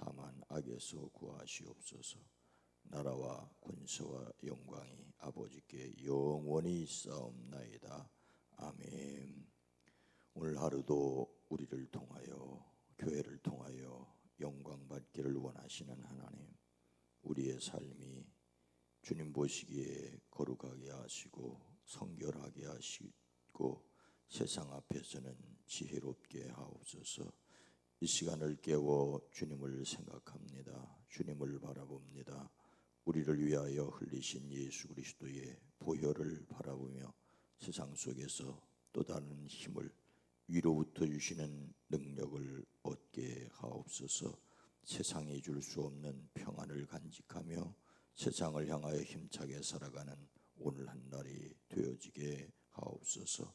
다만 악에서 구하시옵소서. 나라와 권세와 영광이 아버지께 영원히 있사옵나이다. 아멘. 오늘 하루도 우리를 통하여 교회를 통하여 영광 받기를 원하시는 하나님. 우리의 삶이 주님 보시기에 거룩하게 하시고 성결하게 하시고 세상 앞에서는 지혜롭게 하옵소서. 이 시간을 깨워 주님을 생각합니다. 주님을 바라봅니다. 우리를 위하여 흘리신 예수 그리스도의 보혈을 바라보며 세상 속에서 또 다른 힘을 위로부터 주시는 능력을 얻게 하옵소서. 세상이 줄 수 없는 평안을 간직하며 세상을 향하여 힘차게 살아가는 오늘 한 날이 되어지게 하옵소서.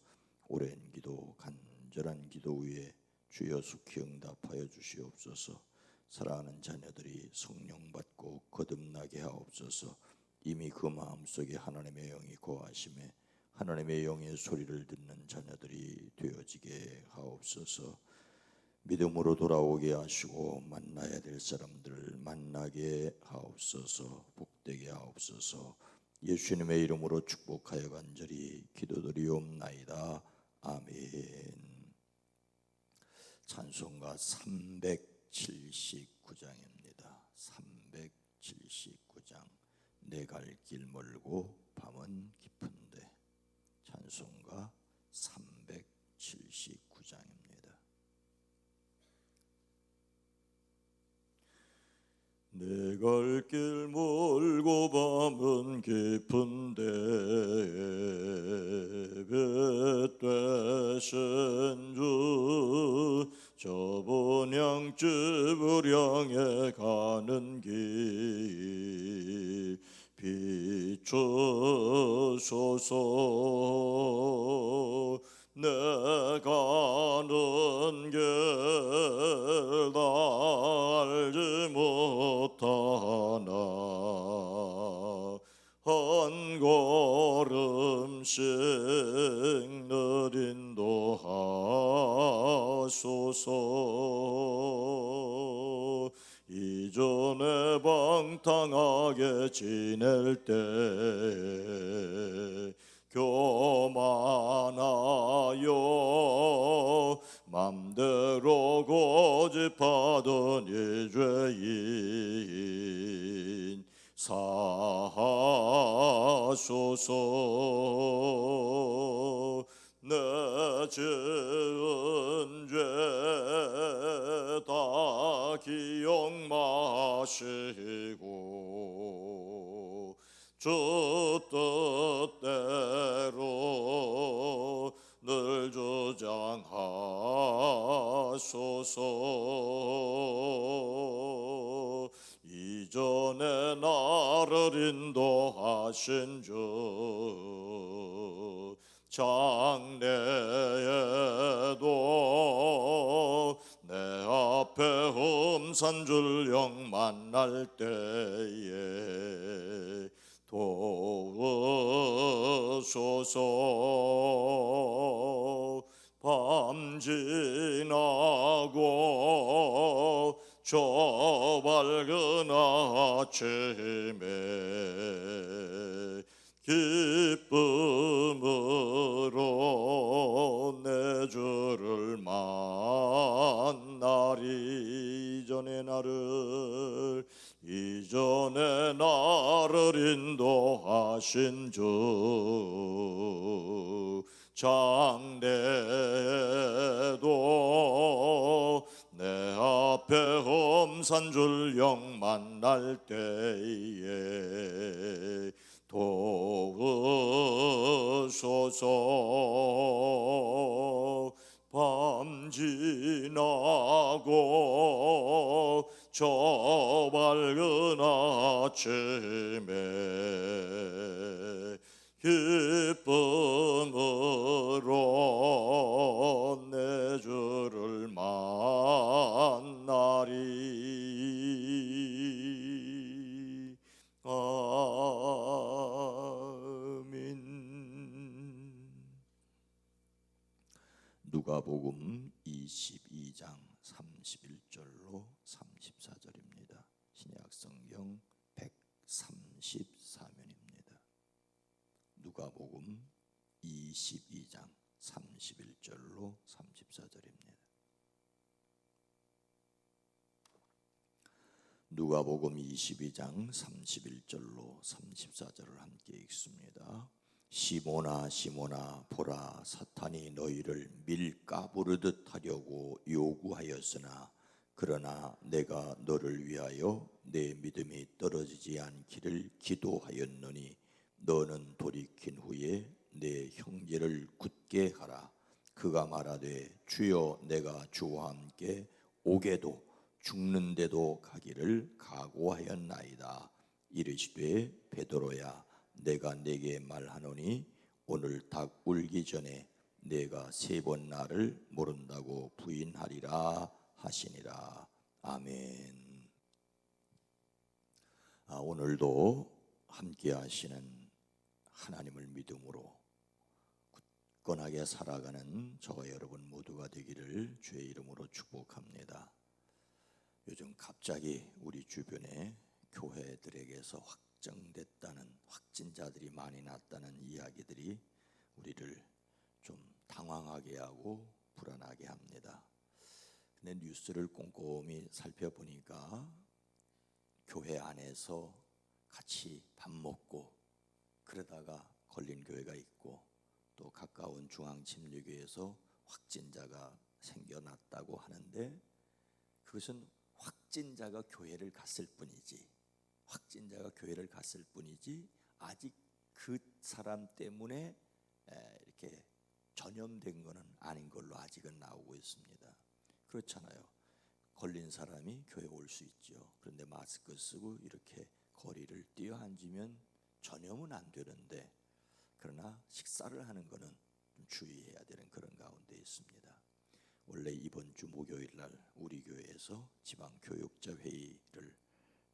오랜 기도 간절한 기도 위에 주여 속히 응답하여 주시옵소서. 사랑하는 자녀들이 성령 받고 거듭나게 하옵소서. 이미 그 마음속에 하나님의 영이 거하심에 하나님의 영의 소리를 듣는 자녀들이 되어지게 하옵소서. 믿음으로 돌아오게 하시고 만나야 될 사람들을 만나게 하옵소서. 복되게 하옵소서. 예수님의 이름으로 축복하여 간절히 기도드리옵나이다. 아멘. 찬송가 379장입니다. 379장. 내 갈 길 멀고 밤은 깊은데. 찬송가 379장입니다. 내 갈 길 멀고 밤은 깊은 비추소서. 내 가는 길 알지 못하나. 한 걸음씩 늘 인도하소서. 이전에 방탕 하게 지낼 때 교만하여 맘대로 고집하던 이 죄인 사하소서. 내지 주 뜻대로 늘 주장하소서. 이전에 나를 인도하신 주 장래에도 내 앞에 흠산 줄령 만날 때에 도우소서 밤 지나고 저 밝은 아침에 기쁨으로 내 주를 만나리 이전의 나를 이전에 나를 인도하신 주. 장래도 내 앞에 험산 줄령 만날 때에 도우소서 밤 지나고 저 밝은 아침에 기쁨으로 내 주를 만나리. 누가복음 22장 31절로 34절입니다. 신약 성경 134면입니다. 누가복음 22장 31절로 34절입니다. 누가복음 22장 31절로 34절을 함께 읽습니다. 시모나 시모나 보라 사탄이 너희를 밀가부르듯 하려고 요구하였으나 그러나 내가 너를 위하여 내 믿음이 떨어지지 않기를 기도하였노니 너는 돌이킨 후에 내 형제를 굳게 하라. 그가 말하되 주여 내가 주와 함께 오게도 죽는데도 가기를 각오하였나이다. 이르시되 베드로야 내가 내게 말하노니 오늘 닭 울기 전에 내가 세 번 나를 모른다고 부인하리라 하시니라 아멘. 아, 오늘도 함께 하시는 하나님을 믿음으로 굳건하게 살아가는 저와 여러분 모두가 되기를 주의 이름으로 축복합니다. 요즘 갑자기 우리 주변에 교회들에게서 확 정됐다는 확진자들이 많이 났다는 이야기들이 우리를 좀 당황하게 하고 불안하게 합니다. 근데 뉴스를 꼼꼼히 살펴보니까 교회 안에서 같이 밥 먹고 그러다가 걸린 교회가 있고 또 가까운 중앙침례교에서 확진자가 생겨났다고 하는데 그것은 확진자가 교회를 갔을 뿐이지 확진자가 교회를 갔을 뿐이지 아직 그 사람 때문에 에, 이렇게 전염된 것은 아닌 걸로 아직은 나오고 있습니다. 그렇잖아요. 걸린 사람이 교회 올 수 있죠. 그런데 마스크 쓰고 이렇게 거리를 뛰어 앉으면 전염은 안 되는데 그러나 식사를 하는 것은 좀 주의해야 되는 그런 가운데 있습니다. 원래 이번 주 목요일 날 우리 교회에서 지방 교육자 회의를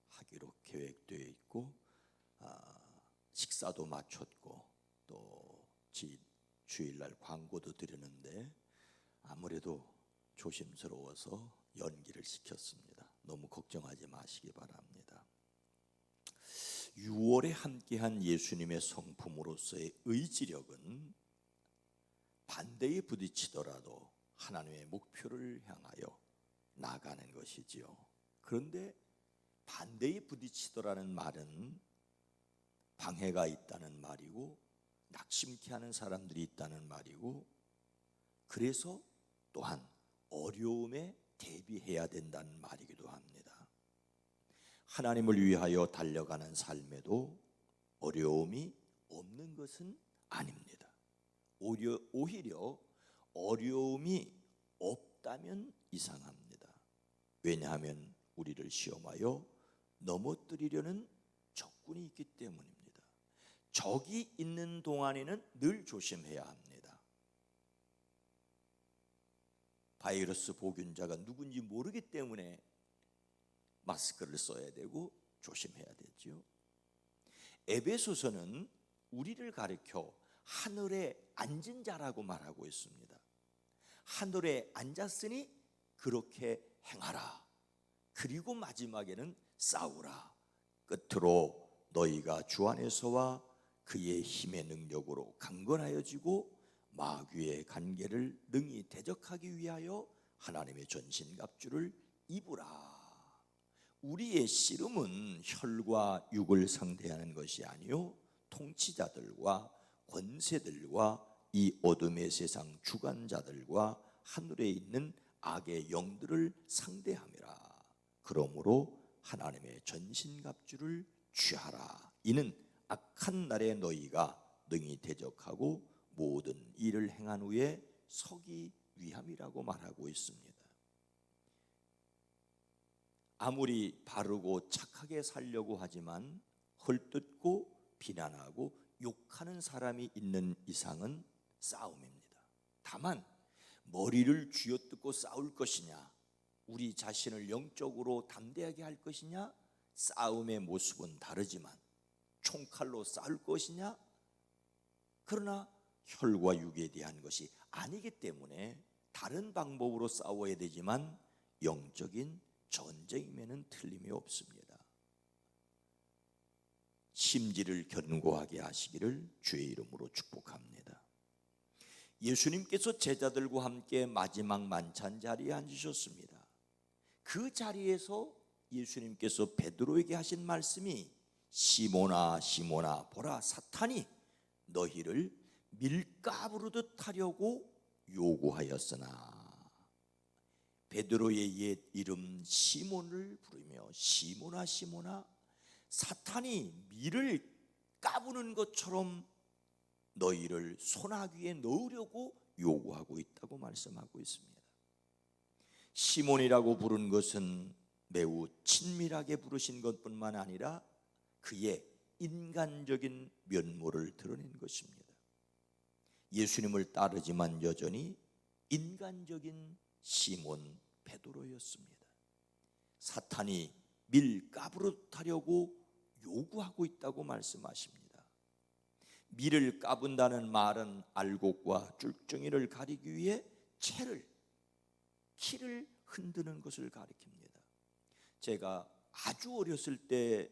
하기로 계획되어 있고 아, 식사도 마쳤고 또 지, 주일날 광고도 드리는데 아무래도 조심스러워서 연기를 시켰습니다. 너무 걱정하지 마시기 바랍니다. 6월에 함께한 예수님의 성품으로서의 의지력은 반대에 부딪히더라도 하나님의 목표를 향하여 나가는 것이지요. 그런데 반대에 부딪히더라는 말은 방해가 있다는 말이고 낙심케 하는 사람들이 있다는 말이고 그래서 또한 어려움에 대비해야 된다는 말이기도 합니다. 하나님을 위하여 달려가는 삶에도 어려움이 없는 것은 아닙니다. 오히려, 오히려 어려움이 없다면 이상합니다. 왜냐하면 우리를 시험하여 넘어뜨리려는 적군이 있기 때문입니다. 적이 있는 동안에는 늘 조심해야 합니다. 바이러스 보균자가 누군지 모르기 때문에 마스크를 써야 되고 조심해야 되지요. 에베소서는 우리를 가리켜 하늘에 앉은 자라고 말하고 있습니다. 하늘에 앉았으니 그렇게 행하라. 그리고 마지막에는 싸우라. 끝으로 너희가 주 안에서와 그의 힘의 능력으로 강건하여지고 마귀의 관계를 능히 대적하기 위하여 하나님의 전신갑주를 입으라. 우리의 씨름은 혈과 육을 상대하는 것이 아니요 통치자들과 권세들과 이 어둠의 세상 주관자들과 하늘에 있는 악의 영들을 상대함이라. 그러므로 하나님의 전신갑주를 취하라. 이는 악한 날에 너희가 능히 대적하고 모든 일을 행한 후에 서기 위함이라고 말하고 있습니다. 아무리 바르고 착하게 살려고 하지만 헐뜯고 비난하고 욕하는 사람이 있는 이상은 싸움입니다. 다만 머리를 쥐어뜯고 싸울 것이냐, 우리 자신을 영적으로 담대하게 할 것이냐, 싸움의 모습은 다르지만 총칼로 싸울 것이냐, 그러나 혈과 육에 대한 것이 아니기 때문에 다른 방법으로 싸워야 되지만 영적인 전쟁임에는 틀림이 없습니다. 심지를 견고하게 하시기를 주의 이름으로 축복합니다. 예수님께서 제자들과 함께 마지막 만찬 자리에 앉으셨습니다. 그 자리에서 예수님께서 베드로에게 하신 말씀이 시모나 시모나 보라 사탄이 너희를 밀가부르듯 하려고 요구하였으나 베드로의 옛 이름 시몬을 부르며 시모나 시모나 사탄이 밀을 까부는 것처럼 너희를 소나귀에 넣으려고 요구하고 있다고 말씀하고 있습니다. 시몬이라고 부른 것은 매우 친밀하게 부르신 것뿐만 아니라 그의 인간적인 면모를 드러낸 것입니다. 예수님을 따르지만 여전히 인간적인 시몬 베드로였습니다. 사탄이 밀 까부릇하려고 요구하고 있다고 말씀하십니다. 밀을 까분다는 말은 알곡과 쫄정이를 가리기 위해 채를 키를 흔드는 것을 가리킵니다. 제가 아주 어렸을 때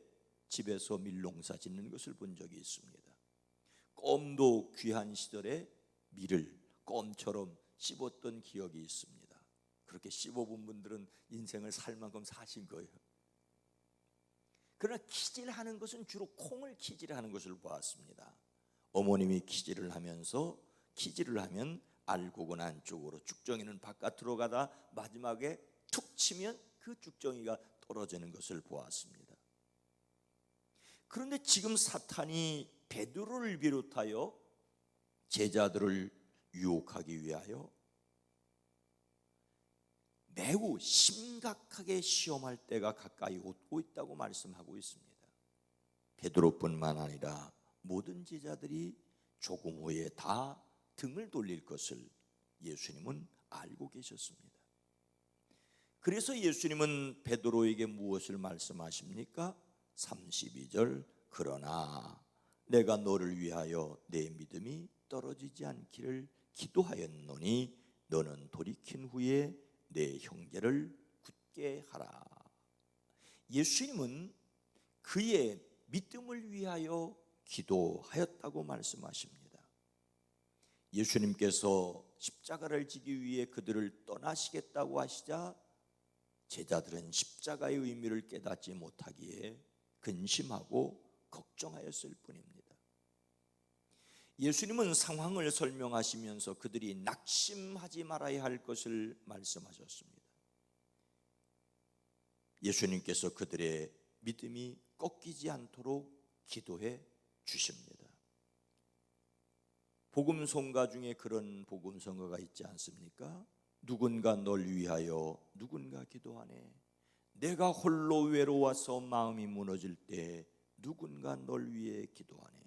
집에서 밀농사 짓는 것을 본 적이 있습니다. 껌도 귀한 시절에 밀을 껌처럼 씹었던 기억이 있습니다. 그렇게 씹어본 분들은 인생을 살 만큼 사신 거예요. 그러나 키질하는 것은 주로 콩을 키질하는 것을 보았습니다. 어머님이 키질을 하면서 키질을 하면 알곡은 안쪽으로 쭉정이는 바깥으로 가다 마지막에 툭 치면 그 쭉정이가 떨어지는 것을 보았습니다. 그런데 지금 사탄이 베드로를 비롯하여 제자들을 유혹하기 위하여 매우 심각하게 시험할 때가 가까이 오고 있다고 말씀하고 있습니다. 베드로뿐만 아니라 모든 제자들이 조금 후에 다 등을 돌릴 것을 예수님은 알고 계셨습니다. 그래서 예수님은 베드로에게 무엇을 말씀하십니까? 32절 그러나 내가 너를 위하여 내 믿음이 떨어지지 않기를 기도하였노니 너는 돌이킨 후에 내 형제를 굳게 하라. 예수님은 그의 믿음을 위하여 기도하였다고 말씀하십니다. 예수님께서 십자가를 지기 위해 그들을 떠나시겠다고 하시자 제자들은 십자가의 의미를 깨닫지 못하기에 근심하고 걱정하였을 뿐입니다. 예수님은 상황을 설명하시면서 그들이 낙심하지 말아야 할 것을 말씀하셨습니다. 예수님께서 그들의 믿음이 꺾이지 않도록 기도해 주십니다. 복음성가 중에 그런 복음성가가 있지 않습니까? 누군가 널 위하여 누군가 기도하네. 내가 홀로 외로워서 마음이 무너질 때 누군가 널 위해 기도하네.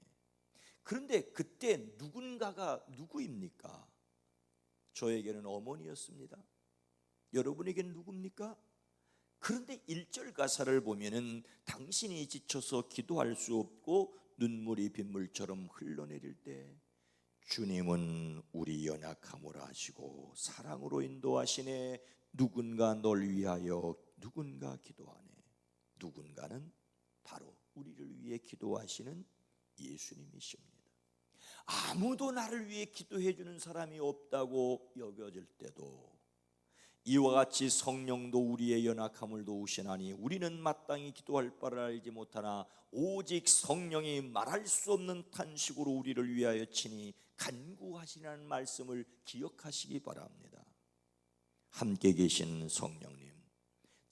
그런데 그때 누군가가 누구입니까? 저에게는 어머니였습니다. 여러분에게는 누굽니까? 그런데 1절 가사를 보면은 당신이 지쳐서 기도할 수 없고 눈물이 빗물처럼 흘러내릴 때 주님은 우리 연약함을 아시고 사랑으로 인도하시네 누군가 널 위하여 누군가 기도하네 누군가는 바로 우리를 위해 기도하시는 예수님이십니다. 아무도 나를 위해 기도해 주는 사람이 없다고 여겨질 때도 이와 같이 성령도 우리의 연약함을 도우시나니 우리는 마땅히 기도할 바를 알지 못하나 오직 성령이 말할 수 없는 탄식으로 우리를 위하여 친히 간구하시라는 말씀을 기억하시기 바랍니다. 함께 계신 성령님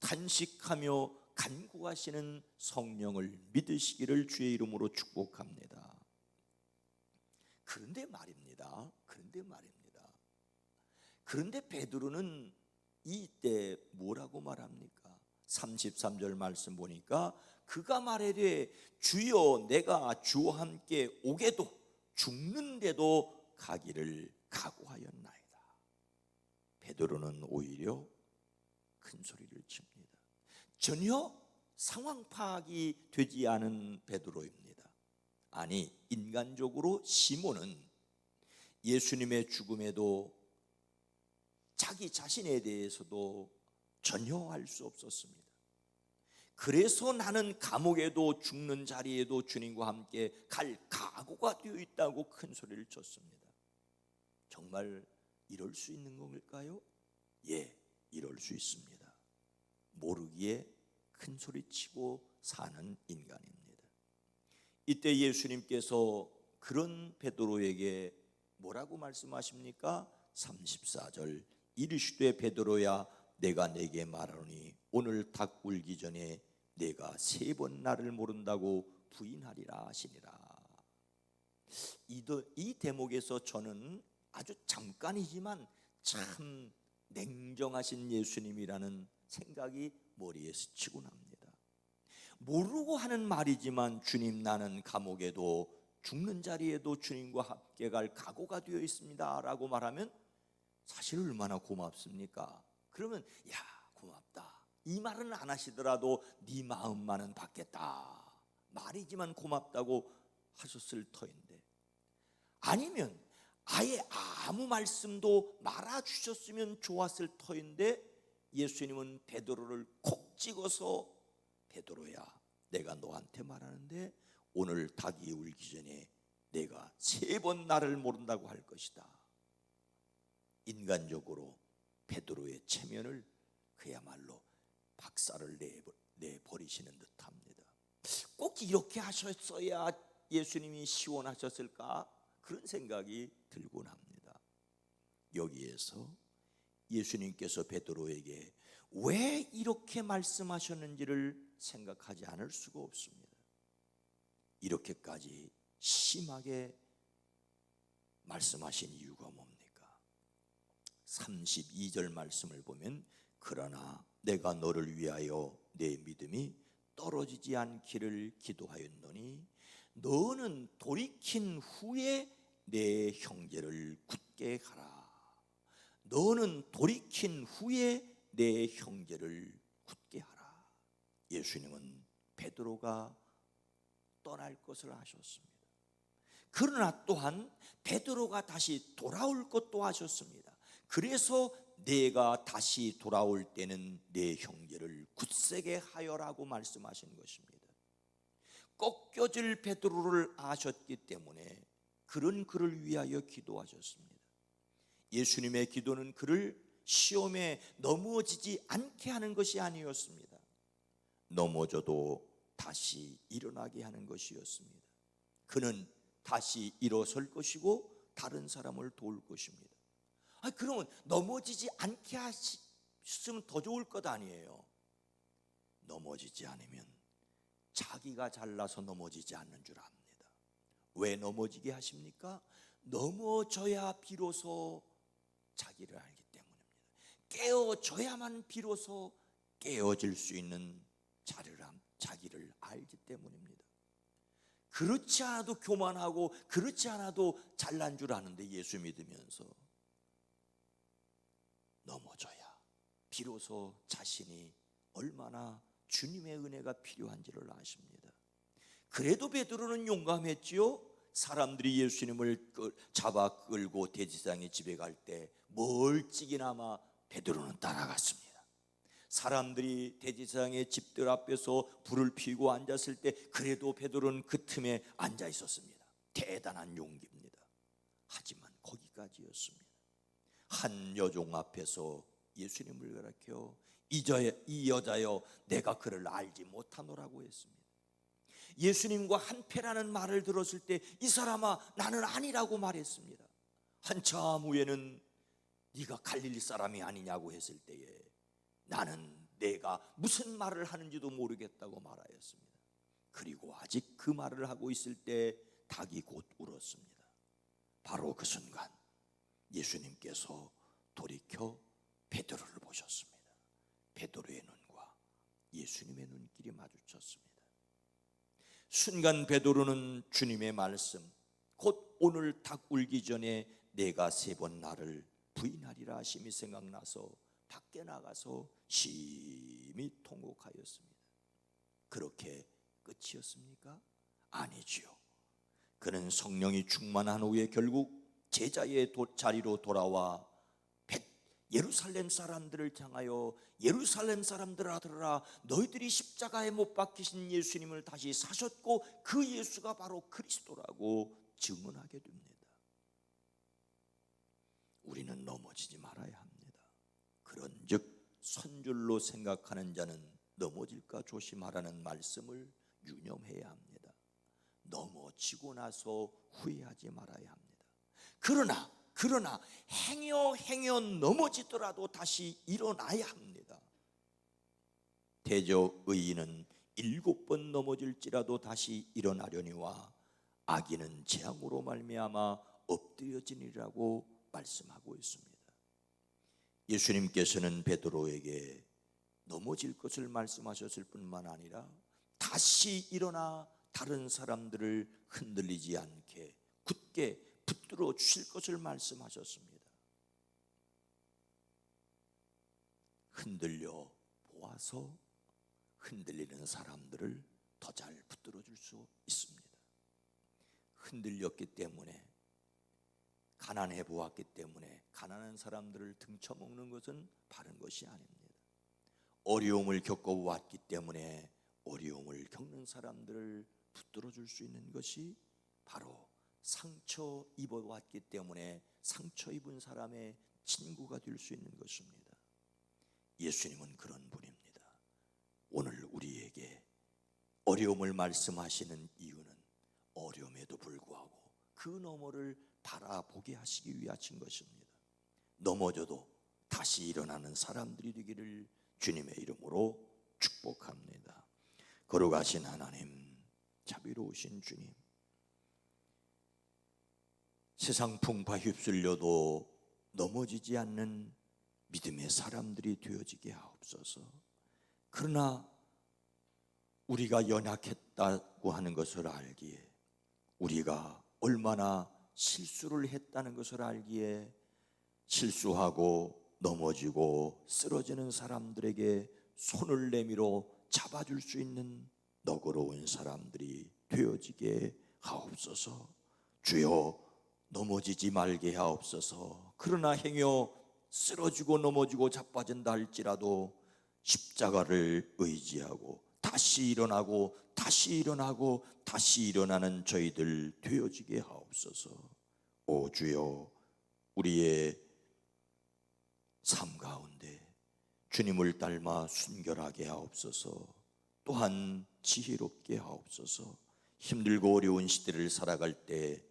탄식하며 간구하시는 성령을 믿으시기를 주의 이름으로 축복합니다. 그런데 말입니다. 그런데 말입니다. 그런데 베드로는 이때 뭐라고 말합니까? 33절 말씀 보니까 그가 말하되 주여 내가 주와 함께 오게도 죽는데도 가기를 각오하였나이다. 베드로는 오히려 큰 소리를 칩니다. 전혀 상황 파악이 되지 않은 베드로입니다. 아니 인간적으로 시몬은 예수님의 죽음에도 자기 자신에 대해서도 전혀 알 수 없었습니다. 그래서 나는 감옥에도 죽는 자리에도 주님과 함께 갈 각오가 되어 있다고 큰 소리를 쳤습니다. 정말 이럴 수 있는 건가요? 예, 이럴 수 있습니다. 모르기에 큰 소리 치고 사는 인간입니다. 이때 예수님께서 그런 베드로에게 뭐라고 말씀하십니까? 34절 이르시되 베드로야 내가 내게 말하노니 오늘 닭 울기 전에 내가 세 번 나를 모른다고 부인하리라 하시니라. 이, 이 대목에서 저는 아주 잠깐이지만 참 냉정하신 예수님이라는 생각이 머리에 스치고 납니다. 모르고 하는 말이지만 주님 나는 감옥에도 죽는 자리에도 주님과 함께 갈 각오가 되어 있습니다 라고 말하면 사실 얼마나 고맙습니까? 그러면 야 고맙다. 이 말은 안 하시더라도 네 마음만은 받겠다. 말이지만 고맙다고 하셨을 터인데 아니면 아예 아무 말씀도 말아 주셨으면 좋았을 터인데 예수님은 베드로를 콕 찍어서 베드로야 내가 너한테 말하는데 오늘 닭이 울기 전에 내가 세 번 나를 모른다고 할 것이다. 인간적으로 베드로의 체면을 그야말로 박살을 내 버리시는 듯합니다. 꼭 이렇게 하셨어야 예수님이 시원하셨을까 그런 생각이 들곤 합니다. 여기에서 예수님께서 베드로에게 왜 이렇게 말씀하셨는지를 생각하지 않을 수가 없습니다. 이렇게까지 심하게 말씀하신 이유가 뭡니까? 32절 말씀을 보면 그러나 내가 너를 위하여 내 믿음이 떨어지지 않기를 기도하였노니 너는 돌이킨 후에 내 형제를 굳게 하라. 너는 돌이킨 후에 내 형제를 굳게 하라. 예수님은 베드로가 떠날 것을 아셨습니다. 그러나 또한 베드로가 다시 돌아올 것도 아셨습니다. 그래서 내가 다시 돌아올 때는 내 형제를 굳세게 하여라고 말씀하신 것입니다. 꺾여질 베드로를 아셨기 때문에 그런 그를 위하여 기도하셨습니다. 예수님의 기도는 그를 시험에 넘어지지 않게 하는 것이 아니었습니다. 넘어져도 다시 일어나게 하는 것이었습니다. 그는 다시 일어설 것이고 다른 사람을 도울 것입니다. 아, 그러면 넘어지지 않게 하시면 더 좋을 것 아니에요. 넘어지지 않으면 자기가 잘나서 넘어지지 않는 줄 압니다. 왜 넘어지게 하십니까? 넘어져야 비로소 자기를 알기 때문입니다. 깨어져야만 비로소 깨어질 수 있는 자를 자기를 알기 때문입니다. 그렇지 않아도 교만하고 그렇지 않아도 잘난 줄 아는데 예수 믿으면서 넘어져야 비로소 자신이 얼마나 주님의 은혜가 필요한지를 아십니다. 그래도 베드로는 용감했지요. 사람들이 예수님을 잡아 끌고 대지상의 집에 갈 때 멀찍이나마 베드로는 따라갔습니다. 사람들이 대지상의 집들 앞에서 불을 피우고 앉았을 때 그래도 베드로는 그 틈에 앉아 있었습니다. 대단한 용기입니다. 하지만 거기까지였습니다. 한 여종 앞에서 예수님을 가르켜 이 여자여 내가 그를 알지 못하노라고 했습니다. 예수님과 한패라는 말을 들었을 때 이 사람아 나는 아니라고 말했습니다. 한참 후에는 네가 갈릴리 사람이 아니냐고 했을 때에 나는 내가 무슨 말을 하는지도 모르겠다고 말하였습니다. 그리고 아직 그 말을 하고 있을 때 닭이 곧 울었습니다. 바로 그 순간 예수님께서 돌이켜 베드로를 보셨습니다. 베드로의 눈과 예수님의 눈길이 마주쳤습니다. 순간 베드로는 주님의 말씀 곧 오늘 닭 울기 전에 내가 세 번 나를 부인하리라 하심이 생각나서 밖에 나가서 심히 통곡하였습니다. 그렇게 끝이었습니까? 아니지요. 그는 성령이 충만한 후에 결국 제자의 도- 자리로 돌아와 벳- 예루살렘 사람들을 향하여 예루살렘 사람들 아 들으라 너희들이 십자가에 못 박히신 예수님을 다시 사셨고 그 예수가 바로 그리스도라고 증언하게 됩니다. 우리는 넘어지지 말아야 합니다. 그런즉 선줄로 생각하는 자는 넘어질까 조심하라는 말씀을 유념해야 합니다. 넘어지고 나서 후회하지 말아야 합니다. 그러나 그러나 행여 행여 넘어지더라도 다시 일어나야 합니다. 대저 의인은 일곱 번 넘어질지라도 다시 일어나려니와 악인은 재앙으로 말미암아 엎드려지니라고 말씀하고 있습니다. 예수님께서는 베드로에게 넘어질 것을 말씀하셨을 뿐만 아니라 다시 일어나 다른 사람들을 흔들리지 않게 굳게 붙들어 주실 것을 말씀하셨습니다. 흔들려 보아서 흔들리는 사람들을 더 잘 붙들어 줄 수 있습니다. 흔들렸기 때문에 가난해 보았기 때문에 가난한 사람들을 등쳐먹는 것은 바른 것이 아닙니다. 어려움을 겪어왔기 때문에 어려움을 겪는 사람들을 붙들어 줄 수 있는 것이 바로 상처 입어왔기 때문에 상처 입은 사람의 친구가 될 수 있는 것입니다. 예수님은 그런 분입니다. 오늘 우리에게 어려움을 말씀하시는 이유는 어려움에도 불구하고 그 너머를 바라보게 하시기 위하신 것입니다. 넘어져도 다시 일어나는 사람들이 되기를 주님의 이름으로 축복합니다. 거룩하신 하나님, 자비로우신 주님, 세상 풍파 휩쓸려도 넘어지지 않는 믿음의 사람들이 되어지게 하옵소서. 그러나 우리가 연약했다고 하는 것을 알기에 우리가 얼마나 실수를 했다는 것을 알기에 실수하고 넘어지고 쓰러지는 사람들에게 손을 내밀어 잡아줄 수 있는 너그러운 사람들이 되어지게 하옵소서. 주여 넘어지지 말게 하옵소서. 그러나 행여 쓰러지고 넘어지고 자빠진다 할지라도 십자가를 의지하고 다시 일어나고 다시 일어나고 다시 일어나는 저희들 되어지게 하옵소서. 오 주여 우리의 삶 가운데 주님을 닮아 순결하게 하옵소서. 또한 지혜롭게 하옵소서. 힘들고 어려운 시대를 살아갈 때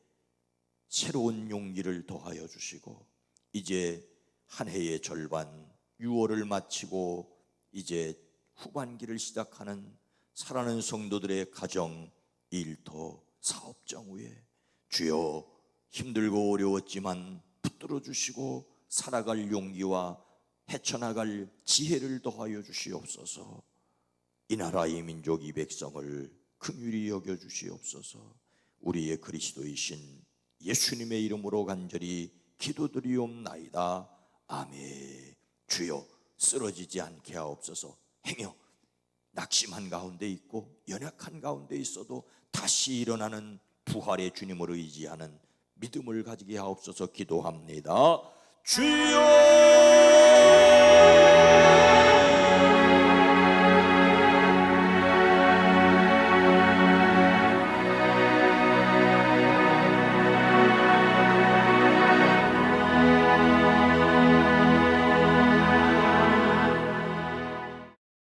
새로운 용기를 더하여 주시고 이제 한 해의 절반 6월을 마치고 이제 후반기를 시작하는 사랑하는 성도들의 가정, 일터, 사업장 위에 주여 힘들고 어려웠지만 붙들어 주시고 살아갈 용기와 헤쳐나갈 지혜를 더하여 주시옵소서. 이 나라의 민족 이 백성을 긍휼히 여겨 주시옵소서. 우리의 그리스도이신 예수님의 이름으로 간절히 기도드리옵나이다. 아멘. 주여 쓰러지지 않게 하옵소서. 행여 낙심한 가운데 있고 연약한 가운데 있어도 다시 일어나는 부활의 주님을 의지하는 믿음을 가지게 하옵소서 기도합니다. 주여!